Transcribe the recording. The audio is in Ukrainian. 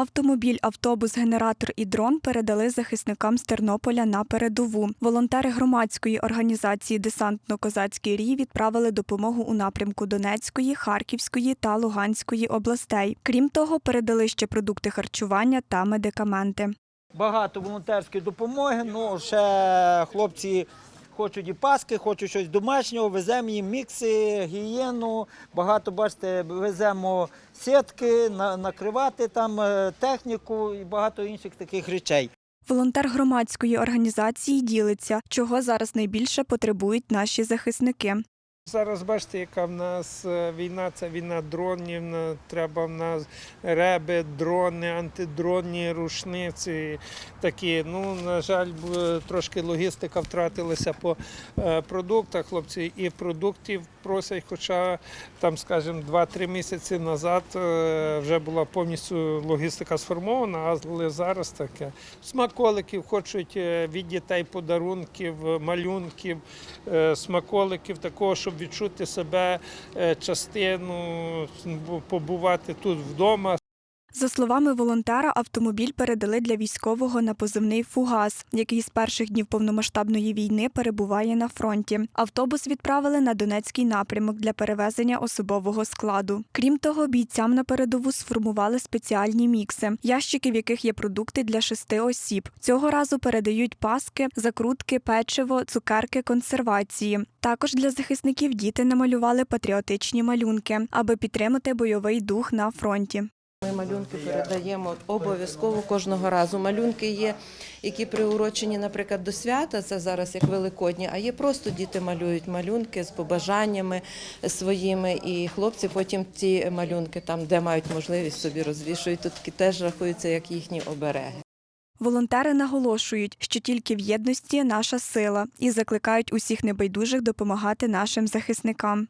Автомобіль, автобус, генератор і дрон передали захисникам з Тернополя на передову. Волонтери громадської організації Десантно-Козацький рій відправили допомогу у напрямку Донецької, Харківської та Луганської областей. Крім того, передали ще продукти харчування та медикаменти. Багато волонтерської допомоги. Ну, ще хлопці хочуть і паски, хочуть щось домашнього, веземо їм мікси, гігієну. Багато, бачите, веземо сітки, накривати там е, техніку і багато інших таких речей. Волонтер громадської організації ділиться, чого зараз найбільше потребують наші захисники. Зараз бачите, яка в нас е, війна, це війна дронів. Треба в нас реби, дрони, антидронні рушниці. Такі. Ну, на жаль, трошки логістика втратилася по е, продуктах. Хлопці і продуктів просять, хоча там, скажімо, 2-3 місяці назад е, вже була повністю логістика сформована, але зараз таке. Смаколиків хочуть від дітей подарунків, малюнків, смаколиків, такого, щоб відчути себе е, частину, побувати тут вдома, За словами волонтера, автомобіль передали для військового на позивний Фугас, який з перших днів повномасштабної війни перебуває на фронті. Автобус відправили на Донецький напрямок для перевезення особового складу. Крім того, бійцям на передову сформували спеціальні мікси, ящики, в яких є продукти для шести осіб. Цього разу передають паски, закрутки, печиво, цукерки, консервації. Також для захисників діти намалювали патріотичні малюнки, аби підтримати бойовий дух на фронті. Ми малюнки передаємо обов'язково кожного разу. Малюнки є, які приурочені, наприклад, до свята, це зараз як великодні, а є просто діти малюють малюнки з побажаннями своїми, і хлопці потім ці малюнки, там, де мають можливість, собі розвішують. Тут теж рахуються як їхні обереги. Волонтери наголошують, що тільки в єдності наша сила, і закликають усіх небайдужих допомагати нашим захисникам.